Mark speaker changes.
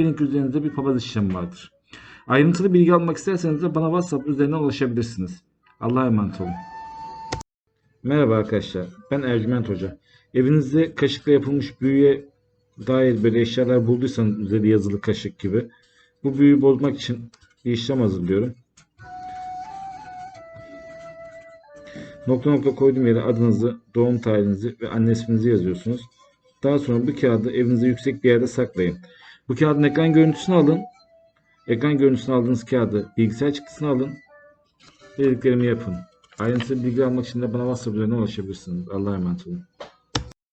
Speaker 1: ki üzerinizde bir papaz işlemi vardır. Ayrıntılı bilgi almak isterseniz de bana WhatsApp üzerinden ulaşabilirsiniz. Allah'a emanet olun. Merhaba arkadaşlar. Ben Ercüment Hoca. Evinizde kaşıkla yapılmış büyüye dair böyle eşyalar bulduysanız üzeri yazılı kaşık gibi bu büyüyü bozmak için bir işlem hazırlıyorum. Nokta nokta koyduğum yere adınızı, doğum tarihinizi ve anne isminizi yazıyorsunuz. Daha sonra bu kağıdı evinizde yüksek bir yerde saklayın. Bu kağıdın ekran görüntüsünü alın. Ekran görüntüsünü aldığınız kağıdı bilgisayar çıktısını alın. Dediklerimi yapın. Ayrıntılı bilgi almak için de bana WhatsApp üzerinden ulaşabilirsiniz. Allah'a emanet olun.